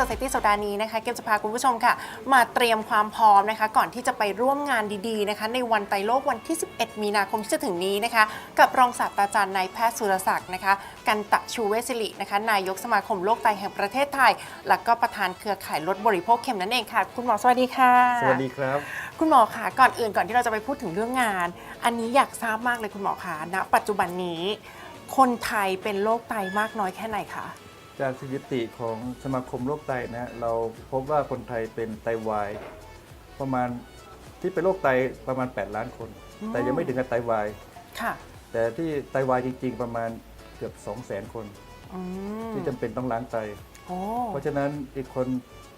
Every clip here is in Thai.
รายการ Lady Society สัปดาห์นี้นะคะเกมจะพาคุณผู้ชมค่ะ มาเตรียมความพร้อมนะคะ ก่อนที่จะไปร่วมงานดีๆนะคะในวันไตรโลกวันที่ 11 มีนาคมที่จะถึงนี้นะคะ กับรองศาสตราจารย์นายแพทย์สุรศักดิ์นะคะ กันตะชูเวชสิรินะคะ นายกสมาคมโรคไตแห่งประเทศไทย และก็ประธานเครือข่ายลดบริโภคเค็มนั่นเองค่ะ คุณหมอสวัสดีค่ะ สวัสดีครับ คุณหมอคะก่อนอื่นก่อนที่เราจะไปพูดถึงเรื่องงาน อันนี้อยากทราบมากเลยคุณหมอคะณปัจจุบันนี้ คนไทยเป็นโรคไตมากน้อยแค่ไหนคะ จากสถิติของสมาคมโรคไตนะฮะเราพบว่าคนไทยเป็นไตวาย ประมาณที่เป็นโรคไตประมาณ 8 ล้านคนอืมแต่ยังไม่ถึงกับไตวาย ค่ะ แต่ที่ไตวายจริง ๆ ประมาณเกือบ 2 0 0 0 0 0 คนอืมที่จำเป็นต้องล้างไตโอ้เพราะฉะนั้นอีกคน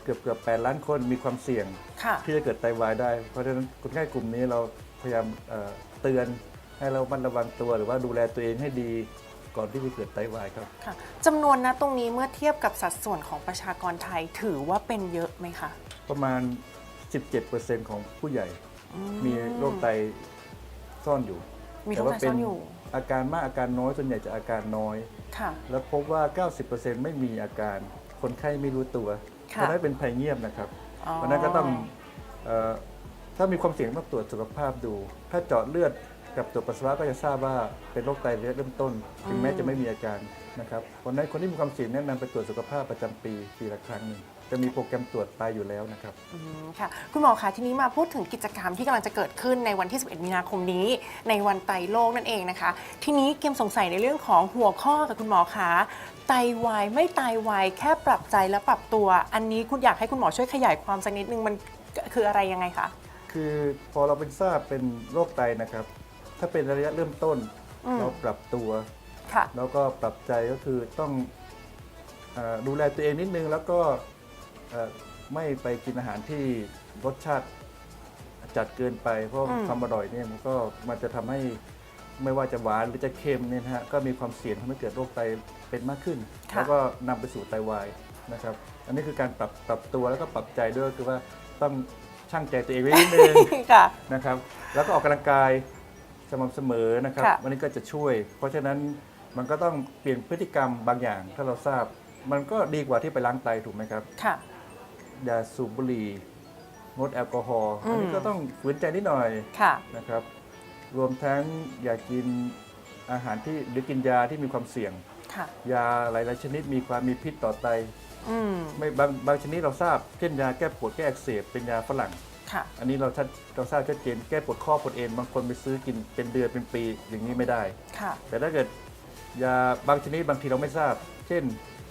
เกือบเกือบ8ล้านคนมีความเสี่ยงค่ะที่จะเกิดไตวายได้ เพราะฉะนั้นคนไข้กลุ่มนี้เราพยายามเอ่อเตือนให้เรามันระวังตัวหรือว่าดูแลตัวเองให้ดี ก่อนที่จะเกิดไตวายครับค่ะจำนวนนะตรงนี้เมื่อเทียบกับสัดส่วนของประชากรไทยถือว่าเป็นเยอะไหมคะ ประมาณ 17%ของผู้ใหญ่อืมีโรคไตซ่อนอยู่มีโรคไตซ่อนอยู่ อาการมากอาการน้อยส่วนใหญ่จะอาการน้อย ค่ะ แล้วพบว่า 90%ไม่มีอาการ คนไข้ไม่รู้ตัวเพค่ะ ราะนั้นเป็นภัยเงียบนะครับอ๋อเพราะนั้นก็ต้องเออถ้ามีความเสี่ยงต้องตรวจสุขภาพดู ถ้าเจาะเลือด กับตรวจปัสสาวะก็จะทราบว่าเป็นโรคไตระยะเริ่มต้น ถึงแม้จะไม่มีอาการนะครับเพราะฉะนั้นคนที่มีความเสี่ยงแนะนำไปตรวจสุขภาพประจำปีปีละครั้งหนึ่งจะมีโปรแกรมตรวจไตอยู่แล้วนะครับ อืมค่ะคุณหมอคะทีนี้มาพูดถึงกิจกรรมที่กำลังจะเกิดขึ้นในวันที่ 11 มีนาคมนี้ ในวันไตโลกนั่นเองนะคะ ทีนี้เกมสงสัยในเรื่องของหัวข้อกับคุณหมอคะไตวายไม่ไตวายแค่ปรับใจและปรับตัว อันนี้คุณอยากให้คุณหมอช่วยขยายความสักนิดนึงมันคืออะไรยังไงคะ คือพอเราเป็นทราบเป็นโรคไตนะครับ ถ้าเป็นระยะเริ่มต้น อืม เราปรับตัว ค่ะ แล้วก็ปรับใจก็คือต้องเออดูแลตัวเองนิดนึง แล้วก็เอ่อไม่ไปกินอาหารที่รสชาติจัดเกินไป เพราะอืม ความอร่อยเนี่ยมันก็มันจะทำให้ไม่ว่าจะหวานหรือจะเค็มเนี่ยนะฮะก็มีความเสี่ยงทำให้เกิดโรคไตเป็นมากขึ้น แล้วก็นำไปสู่ไตวายนะครับ อันนี้คือการปรับปรับตัวแล้วก็ปรับใจด้วยคือว่าต้องช่างใจตัวเองไว้นิดนึง ค่ะ นะครับ แล้วก็ออกกำลังกาย สม่ำเสมอนะครับค่ะ วันนี้ก็จะช่วย เพราะฉะนั้นมันก็ต้องเปลี่ยนพฤติกรรมบางอย่างถ้าเราทราบ มันก็ดีกว่าที่ไปล้างไตถูกไหมครับ ค่ะ อย่าสูบบุหรี่งดแอลกอฮอล์อืมอันนี้ก็ต้องฝืนใจนิดหน่อยค่ะ นะครับ รวมทั้งอย่ากินอาหารที่หรือกินยาที่มีความเสี่ยง ค่ะ ยาหลายๆชนิดมีความมีพิษต่อไต อืม ไม่บางบางชนิดเราทราบ เช่นยาแก้ปวดแก้อักเสบเป็นยาฝรั่ง ค่ะ อันนี้เราชัดเราทราบชัดเจนแก้ปวดข้อปวดเอ็นบางคนไปซื้อกินเป็นเดือนเป็นปีอย่างนี้ไม่ได้ ค่ะ แต่ถ้าเกิดยาบางชนิดบางทีเราไม่ทราบ เช่น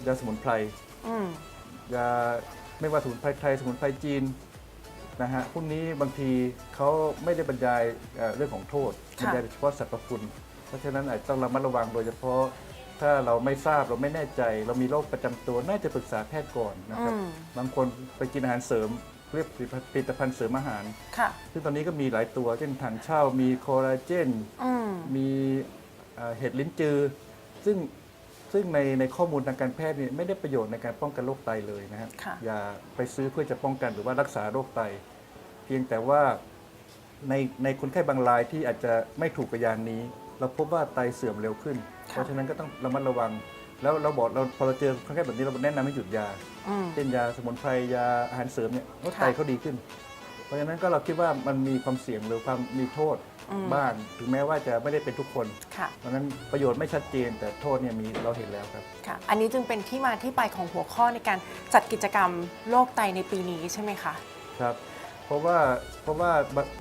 ยาสมุนไพรอืมยาไม่ว่าสมุนไพรไทยสมุนไพรจีนนะฮะพวกนี้บางทีเขาไม่ได้บรรยายเอ่อเรื่องของโทษบรรยายเฉพาะสรรพคุณ เพราะฉะนั้นอาจจะต้องระมัดระวังโดยเฉพาะถ้าเราไม่ทราบเราไม่แน่ใจ เรามีโรคประจำตัวน่าจะปรึกษาแพทย์ก่อนนะครับ อืมบบางคนไปกินอาหารเสริม เรียกผลิตภัณฑ์เสริมอาหาร ค่ะ ซึ่งตอนนี้ก็มีหลายตัวเช่นถังเช่ามีโคลลาเจน อืม มีเอ่อเห็ดลิ้นจือ ซึ่งซึ่งในในข้อมูลทางการแพทย์เนี่ยไม่ได้ประโยชน์ในการป้องกันโรคไตเลยนะครับค่ะ อย่าไปซื้อเพื่อจะป้องกันหรือว่ารักษาโรคไต เพียงแต่ว่าในในคนไข้บางรายที่อาจจะไม่ถูกกับยานี้ เราพบว่าไตเสื่อมเร็วขึ้นค่ะเพราะฉะนั้นก็ต้องระมัดระวัง แล้วเราบอกเราพอเราเจอคนไข้แบบนี้เราแนะนำให้หยุดยา อืม เช่นยาสมุนไพรยาอาหารเสริมเนี่ยลดไตค่ะเขาดีขึ้น เพราะฉะนั้นก็เราคิดว่ามันมีความเสี่ยงหรือความมีโทษอืม บ้าง ถึงแม้ว่าจะไม่ได้เป็นทุกคน ค่ะ เพราะฉะนั้นประโยชน์ไม่ชัดเจน แต่โทษเนี่ยมีเราเห็นแล้วครับ ค่ะ อันนี้จึงเป็นที่มาที่ไปของหัวข้อในการจัดกิจกรรมโรคไตในปีนี้ใช่ไหมคะ ครับ เพราะว่าเพราะว่า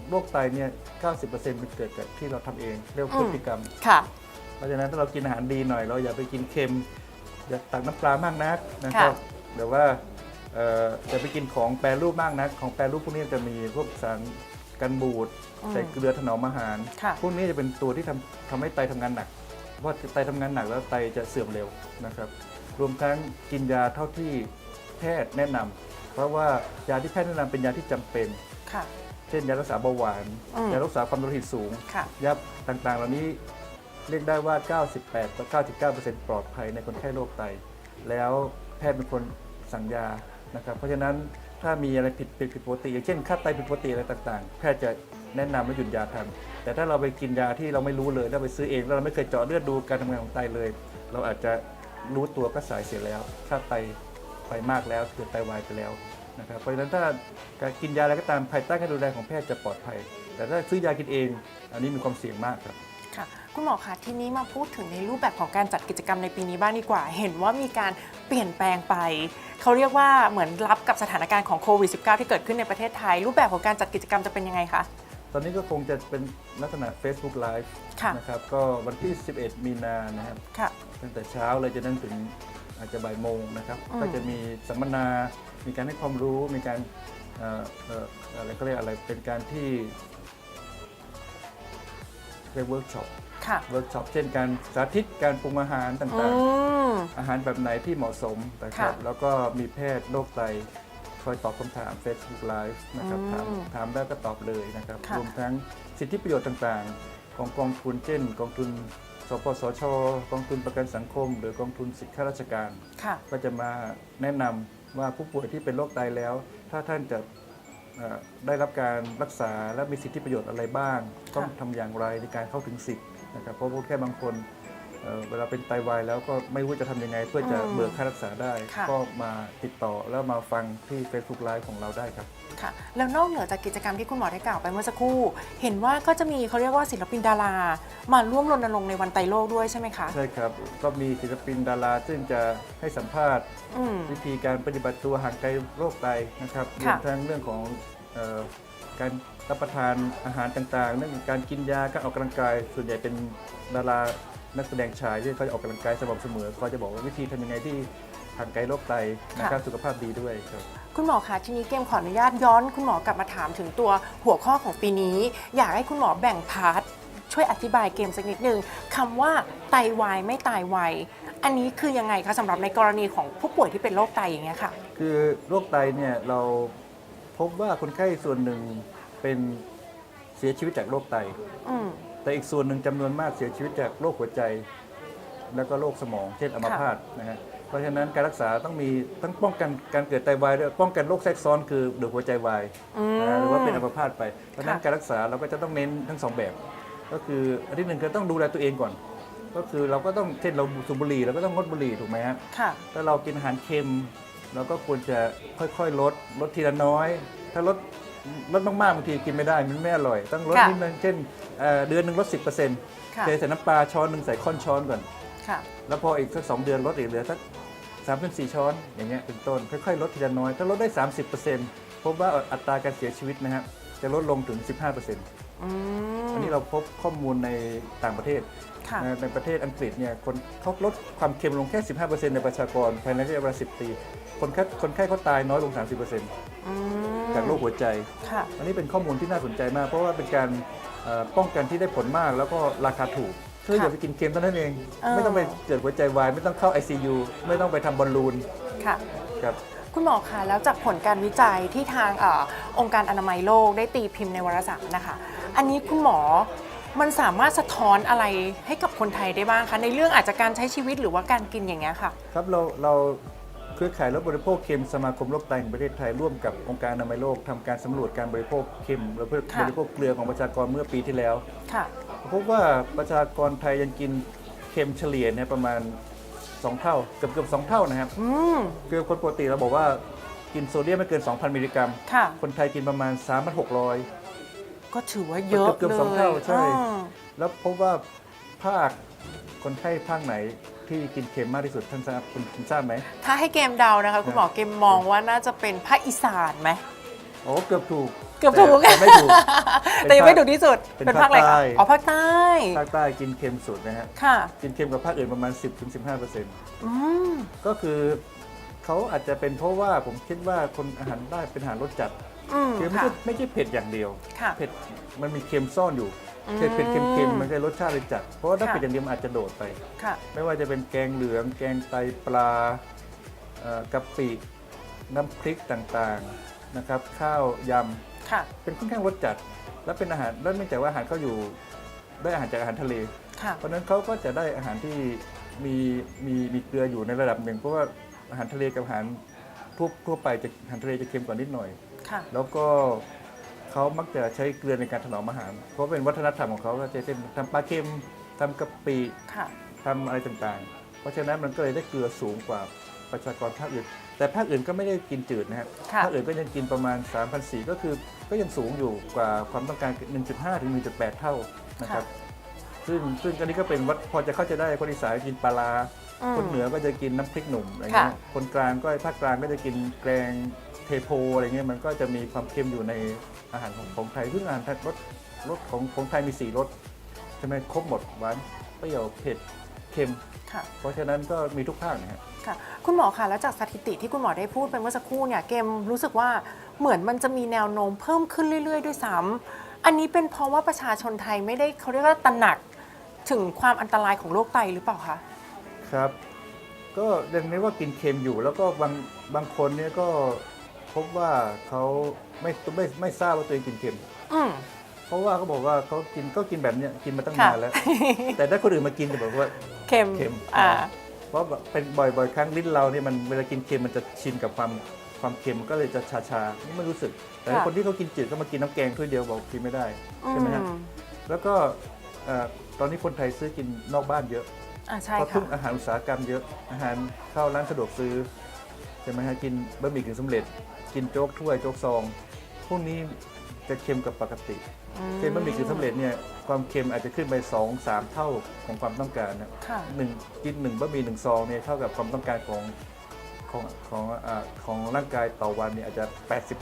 โรคไตเนี่ย 90%มันเกิดจากที่เราทำเอง เรียกว่าอืม พฤติกรรม ค่ะเพ ราะฉะนั้นถ้าเรากินอาหารดีหน่อย เราอย่าไปกินเค็ม อย่าตักน้ำปลามากนักนะครับค่ะหรือว่าเอ่ออย่าไปกินของแปรรูปมากนัก ของแปรรูปพวกนี้จะมีพวกสารกันบูดอืมใส่เกลือถนอมอาหารค่ะพวกนี้จะเป็นตัวที่ทำทำให้ไตทำงานหนัก เพราะว่าไตทำงานหนักแล้วไตจะเสื่อมเร็วนะครับ รวมทั้งกินยาเท่าที่แพทย์แนะนำเพราะว่ายาที่แพทย์แนะนำเป็นยาที่จำเป็นค่ะเช่นยารักษาเบาหวานอืมยารักษาความดันโลหิตสูงค่ะยาต่างๆ เหล่านี้ เรียกได้ว่า 98 99%ปลอดภัยในคนไข้โรคไต แล้วแพทย์เป็นคนสั่งยานะครับ เพราะฉะนั้นถ้ามีอะไรผิดผิดผิดปกติอย่างเช่นค่าไตผิดปกติอะไรต่างๆ แพทย์จะแนะนำให้หยุดยาทันแต่ถ้าเราไปกินยาที่เราไม่รู้เลยแล้วไปซื้อเองแล้วเราไม่เคยเจาะเลือดดูการทำงานของไตเลย เราอาจจะรู้ตัวก็สายเสียแล้วค่าไตไปมากแล้วเกิดไตวายไปแล้วนะครับเพราะฉะนั้นถ้าการกินยาอะไรก็ตามภายใต้การดูแลของแพทย์จะปลอดภัย แต่ถ้าซื้อยากินเอง อันนี้มีความเสี่ยงมากครับค่ะ คุณหมอคะทีนี้มาพูดถึงในรูปแบบของการจัดกิจกรรมในปีนี้บ้างดีกว่า เห็นว่ามีการเปลี่ยนแปลงไป เขาเรียกว่าเหมือนรับกับสถานการณ์ของโควิด -19 ที่เกิดขึ้นในประเทศไทย รูปแบบของการจัดกิจกรรมจะเป็นยังไงคะ ตอนนี้ก็คงจะเป็นลักษณะ Facebook Live ค่ะนะครับ ก็วันที่ 11 มีนานะครับ ค่ะ ตั้งแต่เช้าเลยจนถึงอาจจะบ่ายโมงนะครับ อืม ก็จะมีสัมมนา มีการให้ความรู้ มีการเอ่อเอ่ออะไรก็เรียกอะไร เป็นการที่เรียกเวิร์กช็อป ค่ะเวิร์กช็อปเช่นการสาธิตการปรุงอาหารอืต่างมๆอาหารแบบไหนที่เหมาะสมนะครับค่ะแล้วก็มีแพทย์โรคไตคอยตอบคำถาม Facebook Live นะครับถามอืมถามได้ก็ตอบเลยนะครับค่ะรวมทั้งสิทธิประโยชน์ต่างๆ ของกองทุนเช่น กองทุนสปสช กองทุนประกันสังคม หรือกองทุนสิทธิข้าราชการค่ะก็จะมาแนะนำว่าผู้ป่วยที่เป็นโรคไตแล้ว ถ้าท่านจะเอ่อได้รับการรักษาและมีสิทธิประโยชน์อะไรบ้าง ต้องทำอย่างไรในการเข้าถึงสิทธิ์ นะครับเพราะผู้แค่บางคนเอ่อเวลาเป็นไตวายแล้วก็ไม่รู้จะทำยังไง เพื่อจะอืมเบิกค่ารักษาได้ ค่ะ ก็มาติดต่อแล้วมาฟังที่ Facebook Live ของเราได้ครับ ค่ะ แล้วนอกเหนือจากกิจกรรมที่คุณหมอได้กล่าวไปเมื่อสักครู่ เห็นว่าก็จะมีเขาเรียกว่าศิลปินดารา มาร่วมรณรงค์ในวันไตโลกด้วยใช่ไหมคะ ใช่ครับ ก็มีศิลปินดาราซึ่งจะให้สัมภาษณ์ อืม วิธีการปฏิบัติตัวห่างไกลโรคไตนะครับรวค่ะ มทั้งเรื่องของเออ การรับประทานอาหารต่างๆเรื่องของการกินยาการออกกำลังกาย ส่วนใหญ่เป็นดารานักแสดงชายที่เขาจะออกกำลังกายสม่ำเสมอเขาจะบอกว่าวิธีทำยังไงที่ห่างไกลโรคไตนะครับสุขภาพดีด้วยครับ คุณหมอคะทีนี้เกมขออนุญาตย้อน คุณหมอกลับมาถามถึงตัวหัวข้อของปีนี้ อยากให้คุณหมอแบ่งพาร์ทช่วยอธิบายเกมสักนิดนึงคำว่าไตวายไม่ตายไวอันนี้คือยังไงคะสำหรับในกรณีของผู้ป่วยที่เป็นโรคไตอย่างเงี้ยค่ะ คือโรคไตเนี่ยเรา พบว่าคนไข้ส่วนหนึ่งเป็นเสียชีวิตจากโรคไต อืม แต่อีกส่วนหนึ่งจำนวนมากเสียชีวิตจากโรคหัวใจ แล้วก็โรคสมองเช่นอัมพาตนะฮะเพราะฉะนั้นการรักษาต้องมีทั้งป้องกันการเกิดไตวายด้วยป้องกันโรคแทรกซ้อนคือเดือดหัวใจวายอืมนะหรือว่าเป็นอัมพาตไปเพราะฉะนั้นค่ะ การรักษาเราก็จะต้องเน้นทั้งสองแบบ ก็คืออันที่หนึ่งคือต้องดูแลตัวเองก่อน ก็คือเราก็ต้องเช่นเราสูบบุหรี่เราก็ต้องงดบุหรี่ถูกไหมฮะ ค่ะ ถ้าเรากินอาหารเค็ม เราก็ควรจะค่อยๆลดลดทีละน้อย ถ้าลดลดมากๆบางทีกินไม่ได้มันไม่อร่อย ต้องลดค่ะนิดนึงเช่นเอ่อเดือนหนึ่งลด 10%เค่ะ ทใส่น้ำปลาช้อนหนึ่งใส่ค่อนช้อนก่อน ค่ะ แล้วพออีกสักสองเดือนลดอีกเหลือสักสามถึงสี่ช้อนอย่างเงี้ยเป็นต้นค่อยๆ ลดทีละน้อย ถ้าลดได้ 30%พบว่าอัตราการเสียชีวิตนะฮะจะลดลงถึง 15%อืมอันนี้เราพบข้อมูลในต่างประเทศ ค่ะนะในประเทศอังกฤษเนี่ยคนเขาลดความเค็มลงแค่ 15%ในประชากรภายในระยะเวลา10 ปี คนไข้คนไข้เขาตายน้อยลง 30%อืมจากโรคหัวใจ ค่ะ อันนี้เป็นข้อมูลที่น่าสนใจมาก เพราะว่าเป็นการเอ่อป้องกันที่ได้ผลมากแล้วก็ราคาถูกเพื่ออย่าไปกินเค็มเท่านั้นเอง เออ ไม่ต้องไปเกิดหัวใจวาย ไม่ต้องเข้า ICU ไม่ต้องไปทำบอลลูนค่ะ ครับ คุณหมอคะแล้วจากผลการวิจัยที่ทางเออองค์การอนามัยโลกได้ตีพิมพ์ในวารสารนะคะ อันนี้คุณหมอ มันสามารถสะท้อนอะไรให้กับคนไทยได้บ้างคะ ในเรื่องอาจจะการใช้ชีวิตหรือว่าการกินอย่างเงี้ยค่ะ ครับเราเราเครือข่ายลดบริโภคเค็มสมาคมโรคไตแห่งประเทศไทยร่วมกับองค์การอนามัยโลกทำการสำรวจการบริโภคเค็มและค่ะบริโภคเกลือของประชากรเมื่อปีที่แล้วค่ะพบว่าประชากรไทยยังกินเค็มเฉลี่ยเนี่ยประมาณ 2 เท่าเกือบเกือบสเท่านะครับอืมคือคนปกติเราบอกว่ากินโซเดียมไม่เกิน 2,000 มิลลิกรัมค่ะคนไทยกินประมาณ3,600 ก็ถือว่าเยอะเกือบเลสองเท่ายใช่ อ่าแล้วพบว่าภาคคนไข้ภาคไหนที่กินเค็มมากที่สุดท่านทราบคุณคุณทราบไหม ถ้าให้เกมเดานะคะ คุณหมอเกมมองว่าน่าจะเป็นภาคอีสานไหมโอ้เกือบถูกเกือบถูกแต่ไม่ถูก แต่ยังไม่ถูกที่สุดเป็นเป็นภาคอะไรภาคใต้คะอ๋อภาคใต้ภาคใต้กินเค็มสุดนะฮะ ค่ะกินเค็มกับภาคอื่นประมาณ 10-15%อืมก็คือเขาอาจจะเป็นเพราะว่าผมคิดว่าคนอาหารใต้เป็นอาหารรสจัด อืมคือไม่ค่ะ ใช่ไม่ใช่เผ็ดอย่างเดียว ค่ะ เผ็ดมันมีเค็มซ่อนอยู่ อืมเผ็ดเผ็ดเค็มเค็มมันก็รสชาติเลยจัด เพราะว่าถ้าค่ะ เผ็ดอย่างเดียวมันอาจจะโดดไป ค่ะ ไม่ว่าจะเป็นแกงเหลือง แกงไตปลาเอ่อกะปิ น้ำพริกต่างๆนะครับ ข้าวยำค่ะเป็นค่อนข้างรสจัด และเป็นอาหารแล้วเนื่องจากว่าอาหารเขาอยู่ได้อาหารจากอาหารทะเล ค่ะ เพราะฉะนั้นเขาก็จะได้อาหารที่มีมีมีเกลืออยู่ในระดับหนึ่ง เพราะว่าอาหารทะเลกับอาหารทั่วทั่วไปจะอาหารทะเลจะเค็มกว่านิดหน่อย ค่ะ แล้วก็เขามักจะใช้เกลือในการถนอมอาหาร เพราะเป็นวัฒนธรรมของเขาก็จะเช่นทำปลาเค็มทำกะปิค่ะทำอะไรต่างๆ เพราะฉะนั้นมันก็เลยได้เกลือสูงกว่าประชากรภาคอื่น แต่ภาคอื่นก็ไม่ได้กินจืดนะฮะค่ะ ภาคอื่นก็ยังกินประมาณ 3,400ก็คือก็ยังสูงอยู่กว่าความต้องการ 1.5 ถึง 1.8 เท่านะครับ ซึ่งซึ่งอันนี้ก็เป็นวัดพอจะเข้าใจได้คนอีสานกินปลาร้า อืม คนเหนือก็จะกินน้ำพริกหนุ่มอะไรเงี้ย ค่ะ คนกลางก็ภาคกลางก็จะกินแกง เทโพอะไรเงี้ยมันก็จะมีความเค็มอยู่ในอาหารของของไทยซึ่งอาหารไทยรสรสของของไทยมีสี่รสใช่ไหมครบหมดหวานเปรี้ยวเผ็ดเค็ม ค่ะ เพราะฉะนั้นก็มีทุกภาคนะฮะค่ะ คุณหมอคะแล้วจากสถิติที่คุณหมอได้พูดไปเมื่อสักครู่เนี่ยเกมรู้สึกว่าเหมือนมันจะมีแนวโน้มเพิ่มขึ้นเรื่อย ๆ ด้วยซ้ำอันนี้เป็นเพราะว่าประชาชนไทยไม่ได้เขาเรียกว่าตระหนักถึงความอันตรายของโรคไตหรือเปล่าคะ ครับ ก็ยังนี้ว่ากินเค็มอยู่ แล้วก็บางบางคนเนี่ยก็ พบว่าเขาไม่ไม่ไม่ทราบว่าตัวเองกินเค็ม อืม เพราะว่าเขาบอกว่าเขากินก็กินแบบเนี้ยกินมาตั้งค่ะนานแล้ว แต่ถ้าคนอื่นมากินจะบอกว่า เค็มเค็ม อ่า เพราะเป็นบ่อยบ่อยๆ ครั้งลิ้นเราเนี่ยมันเวลากินเค็มมันจะชินกับความความเค็มก็เลยจะชาชาๆไม่รู้สึก แต่ค่ะ คนที่เขากินจืดก็มากินน้ำแกงถ้วยเดียวบอกกินไม่ได้อืใช่ไหมฮะมแล้วก็เอ่อตอนนี้คนไทยซื้อกินนอกบ้านเยอะอ่าใช่เพราะค่ะพึ่งอาหารอุตสาหกรรมเยอะอาหารเข้าร้านสะดวกซื้อใช่ไหมฮะกินบะหมี่กึ่งสำเร็จ กินโจ๊กถ้วยโจ๊กซอง พวกนี้จะเค็มกับปกติเช่นบะหมี่กึ่งสำเร็จเนี่ยความเค็มอาจจะขึ้นไป2อสามเท่าของความต้องการนะค่ะ หนึ่งกินหนึ่งบะหมี่หนึ่งซองเนี่ยเท่ากับความต้องการของของของอาของร่างกายต่อวันเนี่ยอาจจะ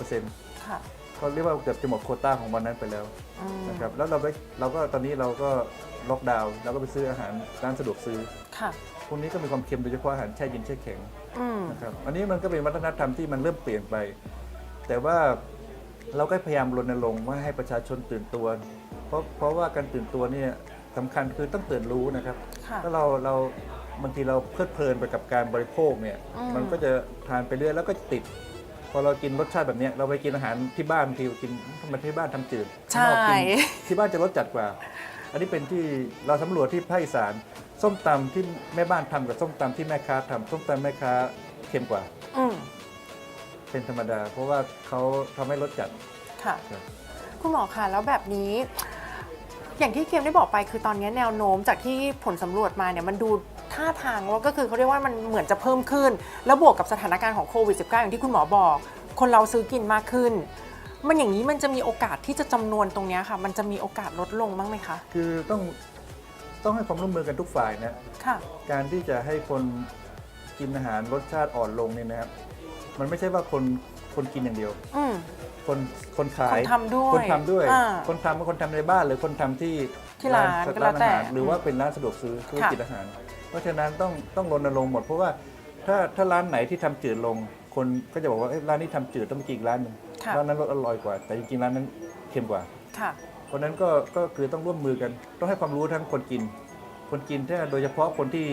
80%ค่ะก็เรียกว่าเกือบจะหมดโควต้าของวันนั้นไปแล้วอืมนะครับแล้วเราไปเราก็ตอนนี้เราก็ล็อกดาวน์เราก็ไปซื้ออาหารร้านสะดวกซื้อ ค่ะ พวกนี้ก็มีความเค็มโดยเฉพาะอาหารแช่เย็นแช่แข็งอืม นะครับอันนี้มันก็เป็นวัฒนธรรมที่มันเริ่มเปลี่ยนไป แต่ว่าเราก็พยายามรณรงค์ว่าให้ประชาชนตื่นตัว เพราะเพราะว่าการตื่นตัวเนี่ยสำคัญคือต้องตื่นรู้นะครับค่ะถ้าเราเราบางทีเราเพลิดเพลินไปกับการบริโภคเนี่ยอืมมันก็จะทานไปเรื่อยแล้วก็ติด พอเรากินรสชาติแบบเนี้ยเราไปกินอาหารที่บ้านบางทีกินทำไมที่บ้านทำจืดใช่ข้างนอกกินที่บ้านจะรสจัดกว่า อันนี้เป็นที่เราสำรวจที่ภาคอีสาน ส้มตำที่แม่บ้านทำกับส้มตำที่แม่ค้าทำส้มตำแม่ค้าเค็มกว่า อืมเป็นธรรมดา เพราะว่าเขาทำให้รสจัดค่ะ ครับ คุณหมอคะแล้วแบบนี้ อย่างที่เกมได้บอกไปคือตอนนี้แนวโน้มจากที่ผลสำรวจมาเนี่ยมันดูท่าทางว่าก็คือเขาเรียกว่ามันเหมือนจะเพิ่มขึ้น แล้วบวกกับสถานการณ์ของโควิด -19 อย่างที่คุณหมอบอก คนเราซื้อกินมากขึ้น มันอย่างนี้มันจะมีโอกาสที่จะจำนวนตรงเนี้ยค่ะ มันจะมีโอกาสลดลงบ้างไหมคะ คือต้อง ต้องให้ความร่วมมือกันทุกฝ่ายนะ ค่ะ การที่จะให้คนกินอาหารรสชาติอ่อนลงเนี่ยนะครับ มันไม่ใช่ว่าคนคนกินอย่างเดียว อืม คนคนขายคนทำด้วยคนทำด้วย อ่าคนทำก็คนทำในบ้านหรือคนทำที่ที่ร้านก็แล้ร้านวอาแต่หารหรือว่าเป็นร้านสะดวกซื้อธุรกิจอาหาร เพราะฉะนั้นต้องต้องรณรงค์หมด เพราะว่าถ้าถ้าร้านไหนที่ทำจืดลง คนก็จะบอกว่าเอ้ยร้านนี้ทำจืดต้องไปกินอีกร้านหนึ่งค่ะ ร้านนั้นรสอร่อยกว่า แต่จริงๆร้านนั้นเค็มกว่า ค่ะเพ ราะฉะนั้นก็ก็คือต้องร่วมมือกัน ต้องให้ความรู้ทั้งคนกิน คนกินถ้าโดยเฉพาะคนที่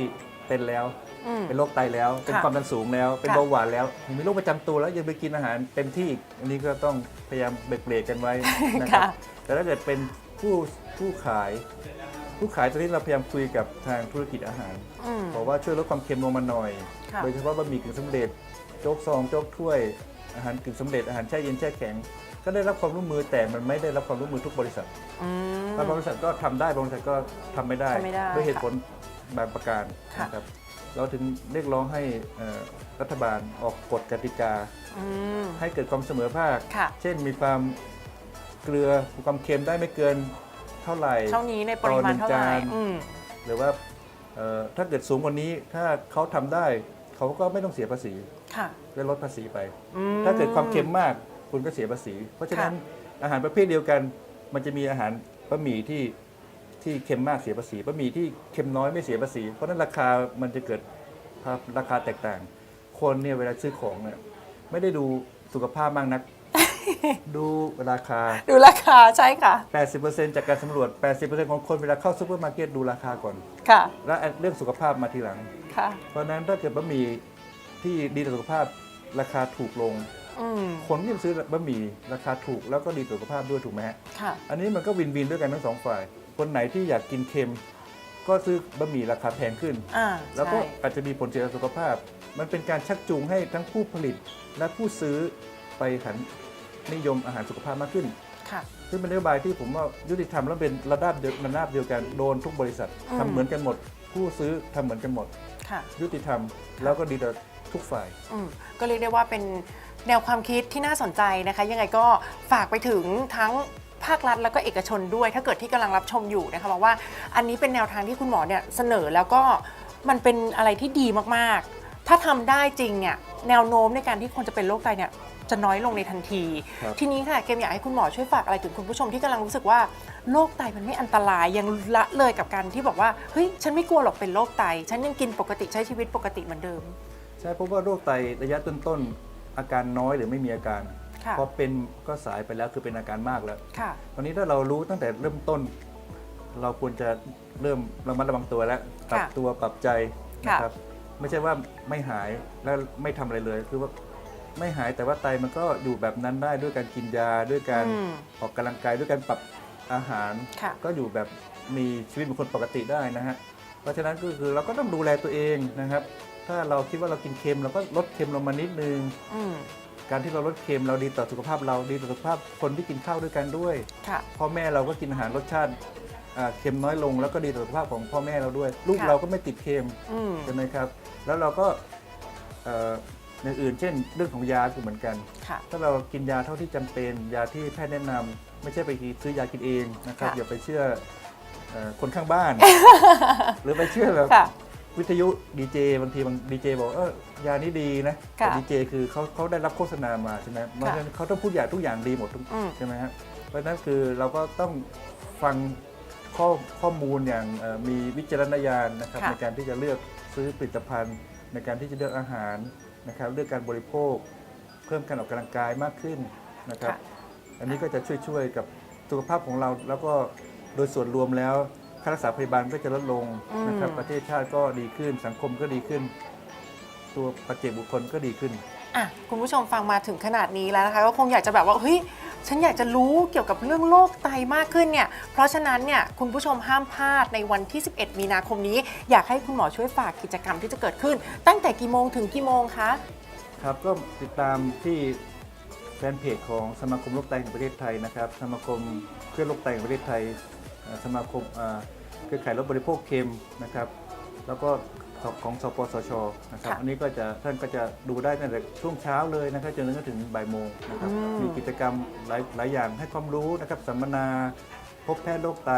เป็นแล้ว อืม เป็นโรคไตแล้ว เป็นค่ะความดันสูงแล้ว เป็นค่ะ เบาหวานแล้วยังมีโรคประจำตัวแล้วยังไปกินอาหารเต็มที่อีกอันนี้ก็ต้องพยายามเบรกเบรกกันไว้นะครับ ค่ะ แต่ถ้าเกิดเป็นผู้ผู้ขาย ผู้ขายตอนนี้เราพยายามคุยกับทางธุรกิจอาหาร อืม บอกว่าช่วยลดความเค็มลงมาหน่อย ค่ะ โดยเฉพาะบะหมี่กึ่งสำเร็จ โจ๊กซอง โจ๊กถ้วย อาหารกึ่งสำเร็จ อาหารแช่เย็นแช่แข็ง ก็ได้รับความร่วมมือแต่มันไม่ได้รับความร่วมมือทุกบริษัทอืม บางบริษัทก็ทำได้บางบริษัทก็ทำไม่ได้ทำไม่ได้ด้วยเหตุผลบางประการค่ะ นะครับเราถึงเรียกร้องให้เอ่อรัฐบาลออกกฎกติกา อืม ให้เกิดความเสมอภาค ค่ะ เช่นมีความเกลือความเค็มได้ไม่เกินเท่าไหร่ เท่านี้ในปริมาณเท่าไหร่ต่อหนึ่งจาน อืม หรือว่าเอ่อถ้าเกิดสูงกว่านี้ถ้าเขาทำได้เขาก็ไม่ต้องเสียภาษีค่ะได้ลดภาษีไป อืมถ้าเกิดความเค็มมาก คุณก็เสียภาษี เพราะฉะนั้นอาหารประเภทเดียวกัน มันจะมีอาหารบะหมี่ที่ที่เค็มมากเสียภาษีบะหมี่ที่เค็มน้อยไม่เสียภาษี เพราะฉะนั้นราคามันจะเกิดภาพราคาแตกต่าง คนเนี่ยเวลาซื้อของเนี่ยไม่ได้ดูสุขภาพมากนัก ดูราคา ดูราคาใช่ค่ะ 80%จากการสำรวจ 80%ของคนเวลาเข้าซูเปอร์มาร์เก็ตดูราคาก่อน ค่ะ แล้วเรื่องสุขภาพมาทีหลัง ค่ะ เพราะฉะนั้นถ้าเกิดบะหมี่ที่ดีต่อสุขภาพราคาถูกลงอืม คนที่จะซื้อบะหมี่ราคาถูกแล้วก็ดีต่อสุขภาพด้วยถูกไหมฮะค่ะอันนี้มันก็วินวินด้วยกันทั้งสองฝ่าย คนไหนที่อยากกินเค็ม ก็ซื้อบะหมี่ราคาแพงขึ้นอ่าแล้วก็ใช่อาจจะมีผลเสียต่อสุขภาพ มันเป็นการชักจูงให้ทั้งผู้ผลิตและผู้ซื้อไปหันนิยมอาหารสุขภาพมากขึ้นค่ะซึ่งเป็นนโยบายที่ผมว่ายุติธรรมและเป็นระดับเดียวระนาบเดียวกันโดนทุกบริษัทอืมทำเหมือนกันหมด ผู้ซื้อทำเหมือนกันหมดค่ะยุติธรรมแล้วก็ดีต่อทุกฝ่ายอืมก็เรียกได้ว่าเป็น แนวความคิดที่น่าสนใจนะคะ ยังไงก็ฝากไปถึงทั้งภาครัฐแล้วก็เอกชนด้วย ถ้าเกิดที่กำลังรับชมอยู่นะคะบอกว่าอันนี้เป็นแนวทางที่คุณหมอเนี่ยเสนอแล้วก็มันเป็นอะไรที่ดีมากๆ ถ้าทำได้จริงเนี่ยแนวโน้มในการที่คนจะเป็นโรคไตเนี่ยจะน้อยลงในทันที ครับทีนี้ค่ะเกมอยากให้คุณหมอช่วยฝากอะไรถึงคุณผู้ชมที่กำลังรู้สึกว่าโรคไตมันไม่อันตรายยังละเลยกับการที่บอกว่าเฮ้ยฉันไม่กลัวหรอกเป็นโรคไต ฉันยังกินปกติใช้ชีวิตปกติเหมือนเดิม ใช่เพราะว่าโรคไตระยะต้นๆ อาการน้อยหรือไม่มีอาการค่ะพอเป็นก็สายไปแล้วคือเป็นอาการมากแล้ว ค่ะตอนนี้ถ้าเรารู้ตั้งแต่เริ่มต้น เราควรจะเริ่มระมัดระวังตัวแล้วปรับค่ะตัวปรับใจค่ะนะครับ ไม่ใช่ว่าไม่หายแล้วไม่ทำอะไรเลย คือว่าไม่หายแต่ว่าไตมันก็อยู่แบบนั้นได้ด้วยการกินยาด้วยการอืม ออกกำลังกายด้วยการปรับอาหาร ค่ะ ก็อยู่แบบมีชีวิตเหมือนคนปกติได้นะฮะ เพราะฉะนั้นก็คือเราก็ต้องดูแลตัวเองนะครับ ถ้าเราคิดว่าเรากินเค็มเราก็ลดเค็มลงมานิดนึง อืม การที่เราลดเค็มเราดีต่อสุขภาพเราดีต่อสุขภาพคนที่กินข้าวด้วยกันด้วย ค่ะ พ่อแม่เราก็กินอาหารรสชาติอ่าเค็มน้อยลง แล้วก็ดีต่อสุขภาพของพ่อแม่เราด้วย ลูกค่ะ เราก็ไม่ติดเค็มอืม ใช่ไหมครับ แล้วเราก็เอ่ออย่างอื่นเช่น เรื่องของยาก็เหมือนกัน ค่ะ ถ้าเรากินยาเท่าที่จำเป็น ยาที่แพทย์แนะนำไม่ใช่ไปซื้อยากินเองนะครับค่ะ อย่าไปเชื่อเอ่อคนข้างบ้าน หรือไปเชื่อแบบค่ะ วิทยุดีเจบางทีบางดีเจบอกเออยานี้ดีนะค่ะแต่ดีเจคือเขาเขาได้รับโฆษณามาใช่ไหมเพราะฉะนั้นเขาต้องพูดอย่างทุกอย่างดีหมดทุกอืมใช่ไหมฮะเพราะฉะนั้นคือเราก็ต้องฟังข้อข้อมูลอย่างเอ่อมีวิจารณญาณนะครับค่ะในการที่จะเลือกซื้อผลิตภัณฑ์ ในการที่จะเลือกอาหารนะครับเลือกการบริโภค เพิ่มการออกกำลังกายมากขึ้นนะครับค่ะอันนี้ก็จะช่วยๆกับสุขภาพของเราแล้วก็โดยส่วนรวมแล้ว ค่ารักษาพยาบาลก็จะลดลงนะครับอืมประเทศชาติก็ดีขึ้น สังคมก็ดีขึ้น ตัวปัจเจกบุคคลก็ดีขึ้นอะคุณผู้ชมฟังมาถึงขนาดนี้แล้วนะคะก็คงอยากจะแบบว่าเฮ้ยฉันอยากจะรู้เกี่ยวกับเรื่องโรคไตมากขึ้นเนี่ย เพราะฉะนั้นเนี่ยคุณผู้ชมห้ามพลาดในวันที่ 11 มีนาคมนี้ อยากให้คุณหมอช่วยฝากกิจกรรมที่จะเกิดขึ้น ตั้งแต่กี่โมงถึงกี่โมงคะครับก็ติดตามที่แฟนเพจของสมาคมโรคไตแห่งประเทศไทยนะครับ สมาคมเพื่อโรคไตแห่งประเทศไทยเอ่อ สมาคมเอ่อเครือข่ายลดบริโภคเค็มนะครับ แล้วก็ของสปสชนะครับค่ะอันนี้ก็จะท่านก็จะดูได้ตั้งแต่ช่วงเช้าเลยนะครับจนถึงบ่ายโมงนะครับอืมมีกิจกรรมหลายหลายอย่างให้ความรู้นะครับสัมมนาพบแพทย์โรคไต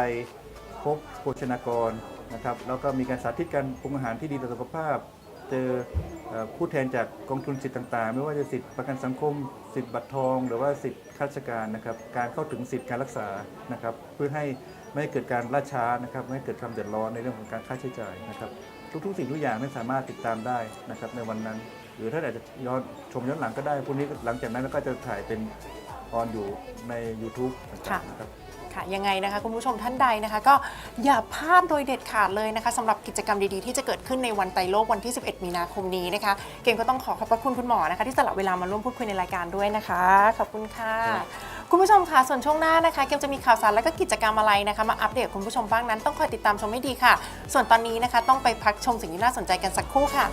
พบโภชนากรนะครับ แล้วก็มีการสาธิตการปรุงอาหารที่ดีต่อสุขภาพ เจอเอ่อผู้แทนจากกองทุนสิทธิ์ต่างๆ ไม่ว่าจะสิทธิประกันสังคม สิทธิ์บัตรทอง หรือว่าสิทธิข้าราชการนะครับ การเข้าถึงสิทธิการรักษานะครับ เพื่อให้ ไม่ให้เกิดการล่าช้านะครับไม่ให้เกิดความเดือดร้อนในเรื่องของการค่าใช้จ่ายนะครับทุกๆ สิ่งทุกอย่างนั้นสามารถติดตามได้นะครับในวันนั้น หรือถ้าอาจจะย้อนชมย้อนหลังก็ได้พวกนี้หลังจากนั้นก็จะถ่ายเป็นออนอยู่ใน YouTube ต่างๆนะครับ ค่ะยังไงนะคะคุณผู้ชมท่านใดนะคะ ก็อย่าพลาดโดยเด็ดขาดเลยนะคะสำหรับกิจกรรมดีๆ ที่จะเกิดขึ้นในวันไตรโลกวันที่ 11 มีนาคมนี้นะคะ เกมก็ต้องขอขอบพระคุณคุณหมอนะคะ ที่สละเวลามาร่วมพูดคุยในรายการด้วยนะคะ ขอบคุณค่ะ ครับคุณผู้ชมค่ะส่วนช่วงหน้านะคะเกมจะมีข่าวสารและก็กิจกรรมอะไรนะคะ มาอัปเดตคุณผู้ชมบ้างนั้น ต้องคอยติดตามชมให้ดีค่ะ ส่วนตอนนี้นะคะ ต้องไปพักชมสิ่งที่น่าสนใจกันสักครู่ค่ะ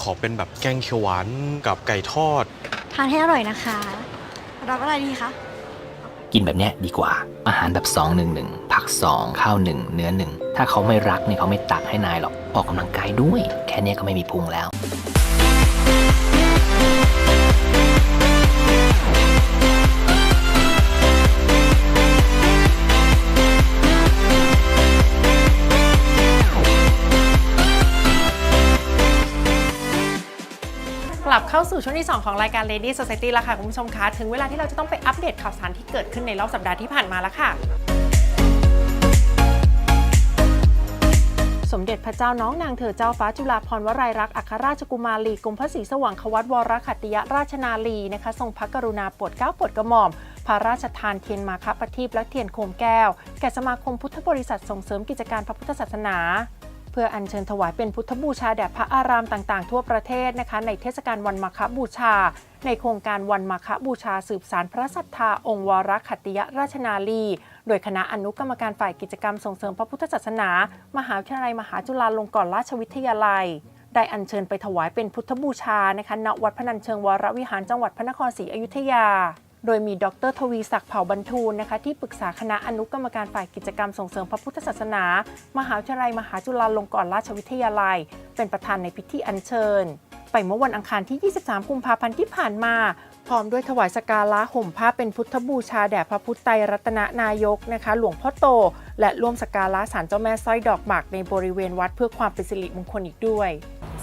ขอเป็นแบบแกงเขียวหวานกับไก่ทอด ทานให้อร่อยนะคะรับอะไรดีคะ กินแบบเนี้ยดีกว่า อาหารแบบ2 1 1ผัก 2 ข้าว 1 เนื้อ 1 ถ้าเขาไม่รักเนี่ยเขาไม่ตักให้นายหรอก ออกกำลังกายด้วย แค่นี้ก็ไม่มีพุงแล้ว เข้าสู่ช่วงที่ 2 ของรายการ Lady Society แล้วค่ะ คุณผู้ชมคะ ถึงเวลาที่เราจะต้องไปอัปเดตข่าวสารที่เกิดขึ้นในรอบสัปดาห์ที่ผ่านมาแล้วค่ะสมเด็จพระเจ้าน้องนางเธอเจ้าฟ้าจุฬาภรวลัยรักอัครราชกุมารีกรมพระศรีสว่างควัตวรขัติยราชนาลีนะคะทรงพระกรุณาโปรดเกล้าโปรดกระหม่อม พระราชทานเทียนมาคประทีปและเทียนโคมแก้ว แก่สมาคมพุทธบริษัทส่งเสริมกิจการพระพุทธศาสนา เพื่ออัญเชิญถวายเป็นพุทธบูชาแด่พระอารามต่างๆ ทั่วประเทศนะคะ ในเทศกาลวันมาฆบูชา ในโครงการวันมาฆบูชาสืบสารพระศรัทธาองค์วรขัติยราชนาลี โดยคณะอนุกรรมการฝ่ายกิจกรรมส่งเสริมพระพุทธศาสนา มหาวิทยาลัยมหาจุฬาลงกรณราชวิทยาลัยได้อัญเชิญไปถวายเป็นพุทธบูชานะคะณวัดพนัญเชิงวรวิหารจังหวัดพระนครศรีอยุธยา โดยมีดรทวีศักดิ์เผ่าบรรทูลนะคะที่ปรึกษาคณะอนุกรรมการฝ่ายกิจกรรมส่งเสริมพระพุทธศาสนา มหาวิทยาลัย มหาจุฬาลงกรณราชวิทยาลัย เป็นประธานในพิธีอัญเชิญ ไปเมื่อวันอังคารที่ 23 กุมภาพันธ์ที่ผ่านมา พร้อมด้วยถวายสการะห่มผ้าเป็นพุทธบูชาแด่พระพุทธไตรรัตนนายกนะคะ หลวงพ่อโต และร่วมสการะศาลเจ้าแม่สร้อยดอกหมากในบริเวณวัดเพื่อความเป็นสิริมงคลอีกด้วย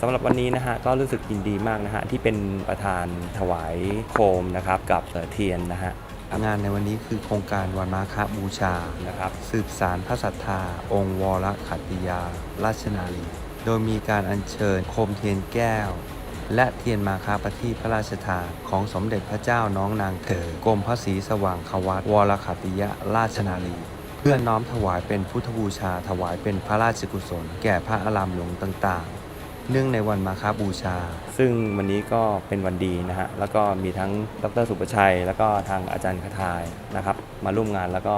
สำหรับวันนี้นะฮะก็รู้สึกยินดีมากนะฮะที่เป็นประธานถวายโคมนะครับกับเอ่อเทียนนะฮะงานในวันนี้คือโครงการวันมาฆบูชานะครับสืบสารพระศรัทธา องค์วรขัตติยา ราชนาลีโดยมีการอัญเชิญโคมเทียนแก้ว และเทียนมาคาประทีปพระราชทานของสมเด็จพระเจ้าน้องนางเธอกรมพระศรีสว่างควัตวรขัตติยราชนาลีเพื่อน้อมถวายเป็นพุทธบูชาถวายเป็นพระราชกุศล แก่พระอารามหลวงต่างๆ เนื่องในวันมาคาบูชา ซึ่งวันนี้ก็เป็นวันดีนะฮะ แล้วก็มีทั้งดรสุประชัย แล้วก็ทางอาจารย์คทายนะครับ มาร่วมงานแล้วก็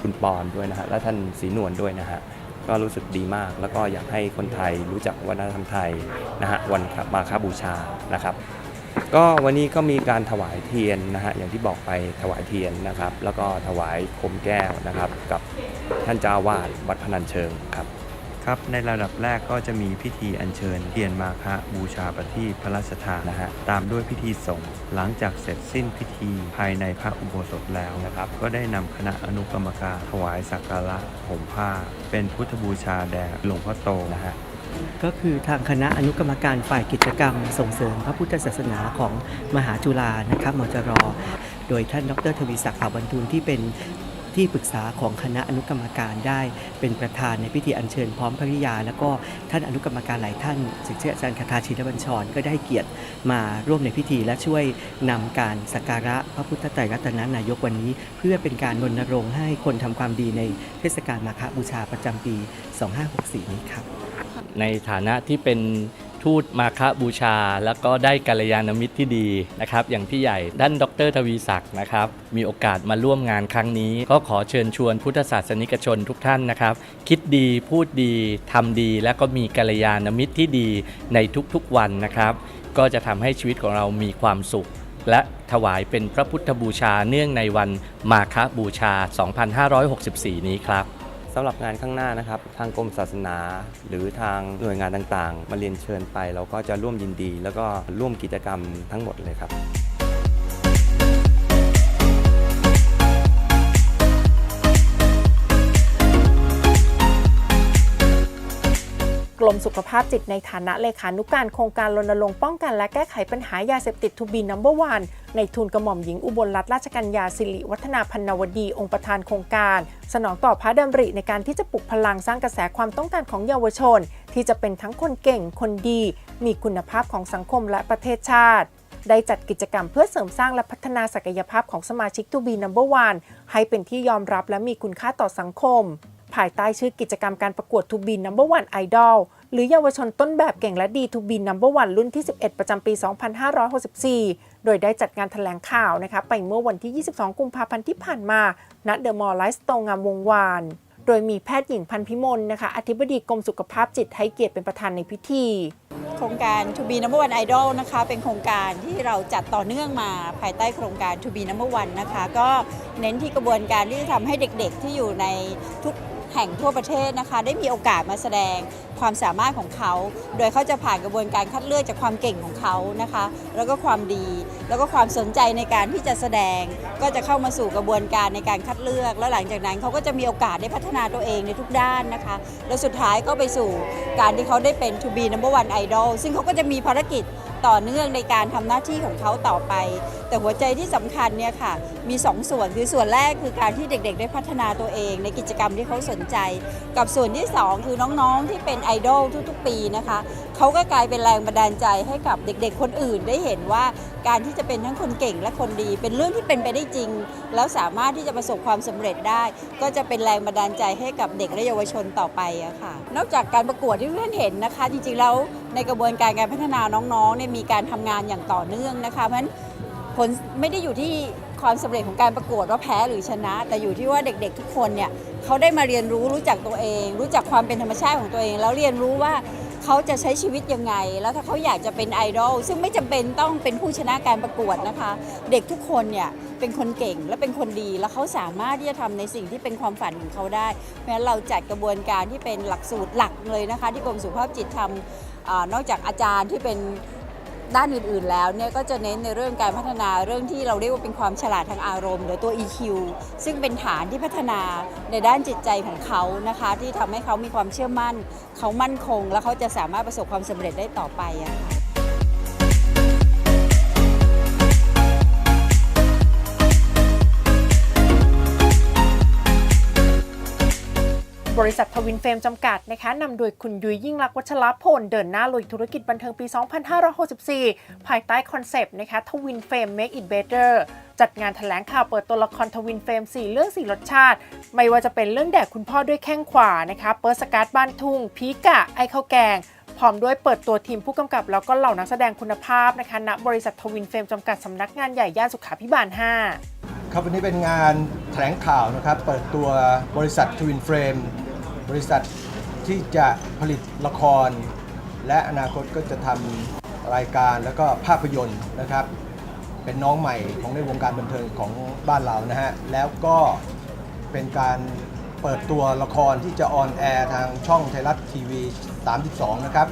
คุณปอนด้วยนะฮะ และท่านศรีนวลด้วยนะฮะ ก็รู้สึกดีมาก แล้วก็อยากให้คนไทยรู้จักวัฒนธรรมไทยนะฮะ วันมาคาบูชานะครับ ก็วันนี้ก็มีการถวายเทียนนะฮะ อย่างที่บอกไปถวายเทียนนะครับ แล้วก็ถวายคมแก้วนะครับ กับท่านเจ้าวาดวัดพนัญเชิงครับ ครับ ในระดับแรกก็จะมีพิธีอัญเชิญเทียนมาคะบูชาประทีปพระราชทานนะฮะตามด้วยพิธีส่งหลังจากเสร็จสิ้นพิธีภายในพระอุโบสถแล้วนะครับ ก็ได้นำคณะอนุกรรมการถวายสักการะห่มผ้า เป็นพุทธบูชาแด่หลวงพ่อโตนะฮะก็คือทางคณะอนุกรรมการฝ่ายกิจกรรม ส่งเสริมพระพุทธศาสนาของมหาจุฬานะครับมจร โดยท่านดรทวีศักดิ์เผ่าบรรทุนที่เป็น ที่ปรึกษาของคณะอนุกรรมการได้เป็นประธานในพิธีอัญเชิญพร้อมภริยา แล้วก็ท่านอนุกรรมการหลายท่านเช่นอาจารย์คาทาชินบัญชรก็ได้เกียรติมาร่วมในพิธีและช่วยนำการสักการะพระพุทธไตรรัตนนายกวันนี้ เพื่อเป็นการรณรงค์ให้คนทำความดีในเทศกาลมาฆบูชาประจำปี 2564 นี้ครับในฐานะที่เป็น ทูตมาคบูชา แล้วก็ได้กัลยาณมิตรที่ดีนะครับ อย่างพี่ใหญ่ด้านดรทวีศักดิ์นะครับ มีโอกาสมาร่วมงานครั้งนี้ ก็ขอเชิญชวนพุทธศาสนิกชนทุกท่านนะครับ คิดดีพูดดีทำดี แล้วก็มีกัลยาณมิตรที่ดีในทุกๆวันนะครับ ก็จะทำให้ชีวิตของเรามีความสุข และถวายเป็นพระพุทธบูชาเนื่องในวันมาคบูชา 2564 นี้ครับ สำหรับงานข้างหน้านะครับ ทางกรมศาสนา หรือทางหน่วยงานต่างๆ มาเรียนเชิญไป เราก็จะร่วมยินดี แล้วก็ร่วมกิจกรรมทั้งหมดเลยครับ รมสุขภาพจิตในฐานะเลขานุการโครงการรณรงค์ป้องกันและแก้ไขปัญหายาเสพติดทูบีนัมเบอร์วันในทุนกระหม่อมหญิงอุบลรัตนราชกัญญาสิริวัฒนาพันนวดี องค์ประธานโครงการ สนองต่อพระดำริในการที่จะปลุกพลังสร้างกระแสความต้องการของเยาวชน ที่จะเป็นทั้งคนเก่งคนดี มีคุณภาพของสังคมและประเทศชาติ ได้จัดกิจกรรมเพื่อเสริมสร้างและพัฒนาศักยภาพของสมาชิกทูบีนัมเบอร์วันให้เป็นที่ยอมรับและมีคุณค่าต่อสังคม ภายใต้ชื่อกิจกรรมการประกวดทูบีนัมเบอร์วันไอดอลหรือเยาวชนต้นแบบเก่งและดีทูบีนัมเบอร์วันรุ่นที่ 11 ประจำปี 2564 โดยได้จัดงานแถลงข่าวนะคะไปเมื่อวันที่ 22 กุมภาพันธ์ที่ผ่านมา ณ เดอะมอลล์ไลฟ์สโตงามวงวาน โดยมีแพทย์หญิงพันพิมลนะคะ อธิบดีกรมสุขภาพจิตให้เกียรติเป็นประธานในพิธี โครงการ To be number one idol นะคะ เป็นโครงการที่เราจัดต่อเนื่องมาภายใต้โครงการ To be number one นะคะ ก็เน้นที่กระบวนการที่จะทำให้เด็กๆ ที่อยู่ในทุก แห่งทั่วประเทศนะคะ ได้มีโอกาสมาแสดงความสามารถของเขา โดยเขาจะผ่านกระบวนการคัดเลือกจากความเก่งของเขานะคะ แล้วก็ความดี แล้วก็ความสนใจในการที่จะแสดง ก็จะเข้ามาสู่กระบวนการในการคัดเลือก แล้วหลังจากนั้นเขาก็จะมีโอกาสได้พัฒนาตัวเองในทุกด้านนะคะ แล้วสุดท้ายก็ไปสู่การที่เขาได้เป็น To be number one idol ซึ่งเขาก็จะมีภารกิจต่อเนื่องในการทำหน้าที่ของเขาต่อไปแต่หัวใจที่สำคัญเนี่ยค่ะมี 2 ส่วนคือส่วนแรกคือการที่เด็กๆ ได้พัฒนาตัวเอง ในกิจกรรมที่เขาสนใจ กับส่วนที่ 2 คือน้องๆที่เป็นไอดอลทุกๆ ปีนะคะเขาก็กลายเป็นแรงบันดาลใจให้กับเด็กๆ คนอื่นได้เห็นว่าการที่จะเป็นทั้งคนเก่งและคนดี เป็นเรื่องที่เป็นไปได้จริง แล้วสามารถที่จะประสบความสำเร็จได้ ก็จะเป็นแรงบันดาลใจให้กับเด็กและเยาวชนต่อไปอะค่ะ นอกจากการประกวดที่เพื่อนเห็นนะคะ จริงๆแล้วในกระบวนการการพัฒนาน้องๆเนี่ยมีการทำงานอย่างต่อเนื่องนะคะเพราะฉะนั้น ผลไม่ได้อยู่ที่ความสำเร็จของการประกวดว่าแพ้หรือชนะ แต่อยู่ที่ว่าเด็กๆ ทุกคนเนี่ยเขาได้มาเรียนรู้รู้จักตัวเอง รู้จักความเป็นธรรมชาติของตัวเอง แล้วเรียนรู้ว่าเขาจะใช้ชีวิตยังไง แล้วถ้าเขาอยากจะเป็นไอดอลซึ่งไม่จำเป็นต้องเป็นผู้ชนะการประกวดนะคะ เด็กทุกคนเนี่ยเป็นคนเก่งและเป็นคนดี แล้วเขาสามารถที่จะทำในสิ่งที่เป็นความฝันของเขาได้เพราะฉะนั้นเราจัดกระบวนการที่เป็นหลักสูตรหลักเลยนะคะ ที่กรมสุขภาพจิตทำอนอกจากอาจารย์ที่เป็น ด้านอื่นๆแล้วเนี่ยก็จะเน้นในเรื่องการพัฒนาเรื่องที่เราเรียกว่าเป็นความฉลาดทางอารมณ์ หรือตัว EQ ซึ่งเป็นฐานที่พัฒนาในด้านจิตใจของเขานะคะ ที่ทำให้เขามีความเชื่อมั่น เขามั่นคง และเขาจะสามารถประสบความสำเร็จได้ต่อไปอะค่ะ บริษัททวินเฟรมจำกัดนะคะนำโดยคุณยุ้ยยิ่งรักวัชรพล เดินหน้าลุยธุรกิจบันเทิงปี 2564 ภายใต้คอนเซปต์นะคะทวินเฟรม Make it better จัดงานแถลงข่าวเปิดตัวละครทวินเฟรม4 เรื่อง 4 รสชาติ ไม่ว่าจะเป็นเรื่องแดกคุณพ่อด้วยแข้งขวานะคะเปิดสการ์ดบ้านทุ่ง พีกะ ไอข้าวแกง พร้อมด้วยเปิดตัวทีมผู้กำกับ แล้วก็เหล่านักแสดงคุณภาพนะคะณบริษัททวินเฟรมจำกัดสำนักงานใหญ่ย่านสุขาพิบาล 5 ครับวันนี้เป็นงานแถลงข่าวนะครับ เปิดตัวบริษัททวินเฟรม บริษัทที่จะผลิตละคร และอนาคตก็จะทำรายการแล้วก็ภาพยนตร์นะครับ เป็นน้องใหม่ของในวงการบันเทิงของบ้านเรานะฮะ แล้วก็เป็นการเปิดตัวละครที่จะออนแอร์ทางช่องไทยรัฐทีวี 32 นะครับ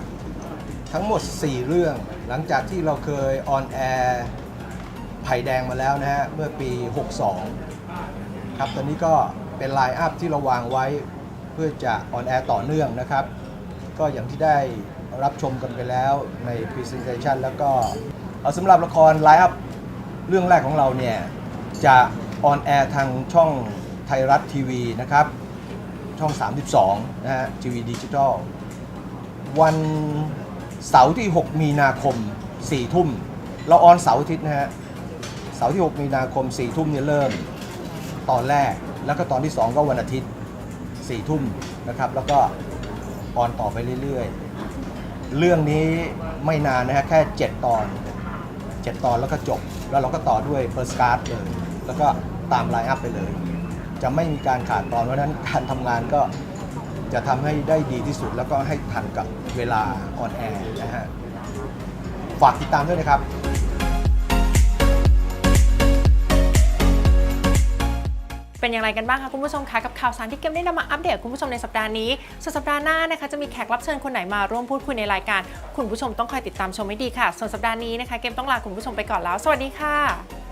ทั้งหมด 4 เรื่องหลังจากที่เราเคยออนแอร์ไผ่แดงมาแล้วนะฮะ เมื่อปี 62 ครับ ตอนนี้ก็เป็นไลน์อัพที่เราวางไว้ เพื่อจะออนแอร์ต่อเนื่องนะครับ ก็อย่างที่ได้รับชมกันไปแล้วใน Presentation แล้วก็เอาสำหรับละครไลน์อัพเรื่องแรกของเราเนี่ย จะออนแอร์ทางช่องไทยรัฐทีวีนะครับ ช่อง 32 นะฮะทีวีดิจิทัลวันเสาร์ที่ 6 มีนาคม 4 ทุ่ม เราออนเสาร์อาทิตย์นะฮะเสาร์ที่ 6 มีนาคม 4 ทุ่มเนี่ยเริ่มตอนแรก แล้วก็ตอนที่ 2 ก็วันอาทิตย์ 4ทุ่มนะครับ แล้วก็ออนต่อไปเรื่อยๆ เรื่องนี้ไม่นานนะฮะแค่ 7 ตอน 7 ตอนแล้วก็จบ แล้วเราก็ต่อด้วย First Card เลย แล้วก็ตามไลน์อัพไปเลย จะไม่มีการขาดตอนเพราะนั้นการทำงานก็จะทำให้ได้ดีที่สุด แล้วก็ให้ทันกับเวลาออนแอร์นะฮะฝากติดตามด้วยนะครับ เป็นอย่างไรกันบ้างคะคุณผู้ชมคะกับข่าวสารที่เกมได้นำมาอัปเดตคุณผู้ชมในสัปดาห์นี้ส่วนสัปดาห์หน้านะคะจะมีแขกรับเชิญคนไหนมาร่วมพูดคุยในรายการ คุณผู้ชมต้องคอยติดตามชมให้ดีค่ะ ส่วนสัปดาห์นี้นะคะเกมต้องลาคุณผู้ชมไปก่อนแล้ว สวัสดีค่ะ